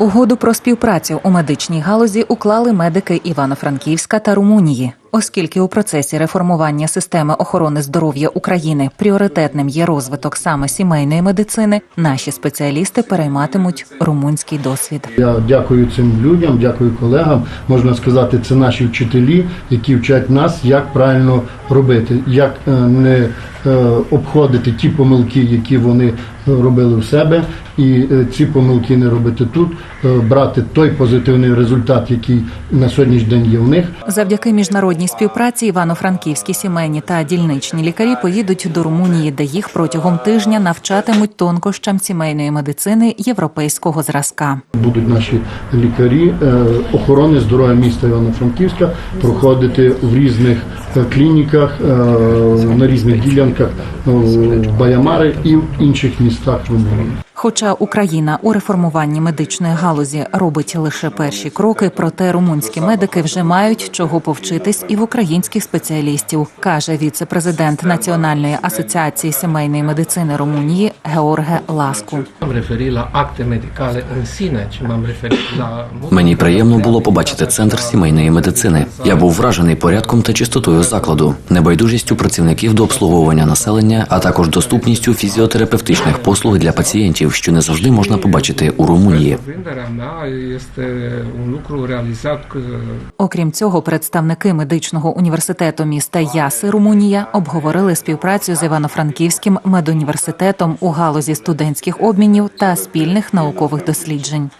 Угоду про співпрацю у медичній галузі уклали медики Івано-Франківська та Румунії. Оскільки у процесі реформування системи охорони здоров'я України пріоритетним є розвиток саме сімейної медицини, наші спеціалісти перейматимуть румунський досвід. Я дякую цим людям, дякую колегам. Можна сказати, це наші вчителі, які вчать нас, як правильно робити, як е, не е, обходити ті помилки, які вони робили в себе, і е, ці помилки не робити тут, брати той позитивний результат, який на сьогоднішній день є в них. Завдяки міжнародній співпраці івано-франківські сімейні та дільничні лікарі поїдуть до Румунії, де їх протягом тижня навчатимуть тонкощам сімейної медицини європейського зразка. Будуть наші лікарі е, охорони здоров'я міста Івано-Франківська проходити в різних е, клініках, е, на різних ділянках Баямари і в інших містах Румунії. Хоча Україна у реформуванні медичної галузі робить лише перші кроки, проте румунські медики вже мають чого повчитись і в українських спеціалістів, каже віце-президент Національної асоціації сімейної медицини Румунії Георге Ласку. Мені приємно було побачити центр сімейної медицини. Я був вражений порядком та чистотою закладу, небайдужістю працівників до обслуговування населення, а також доступністю фізіотерапевтичних послуг для пацієнтів, що не завжди можна побачити у Румунії. Окрім цього, представники медичного університету міста Яси Румунія обговорили співпрацю з Івано-Франківським медуніверситетом у галузі студентських обмінів та спільних наукових досліджень.